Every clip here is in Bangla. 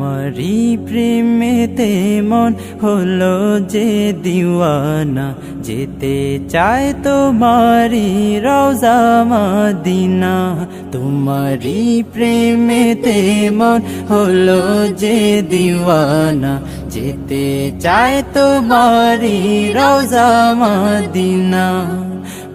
তোমারই প্রেমেতে মন হলো যে দিওয়ানা। যেতে চায় তোমারি রওজা মাদিনা। তোমারই প্রেমেতে মন হলো যে দিওয়ানা। যেতে চায় তোমারি রওজা মাদিনা।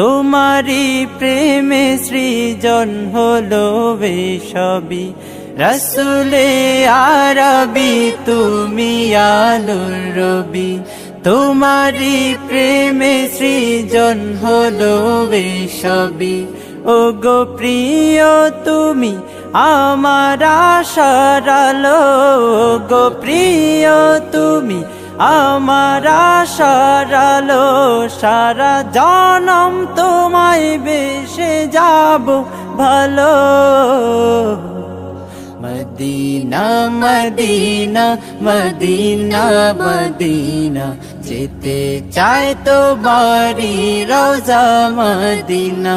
তোমারি প্রেমে সৃজন হলো বেশবি রসুলে আরবি, তুমি আলুর রবি। তোমারি প্রেমে সৃজন হলো বেশবি ও গো প্রিয়, তুমি আমার আশারালো গো প্রিয়, তুমি আমার সারালো সারা জনম তোমায় বেশে যাব ভালো। মদিনা মদিনা মদিনা মদিনা, যেতে চায় তো বাড়ি রোজা মদিনা।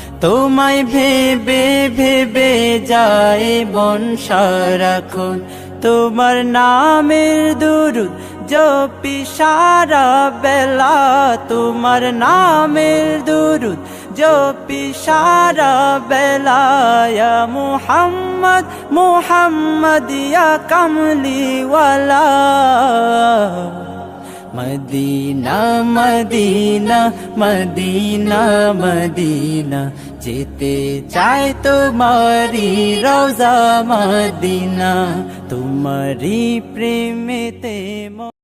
তোমায় ভেবে ভেবে যায় মন সারাক্ষণ। তোমার নামের দুরুদ জপি সারা বেলা। তোমার নামের দুরুদ জপি সারা বেলা। মোহাম্মদ মুহাম্মদ মুহাম্মদ ইয়া কামলিওয়ালা। Madina Medina Medina Madina. যেতে চাই তোমারি রোজা মদিনা। তোমারি প্রেমেতে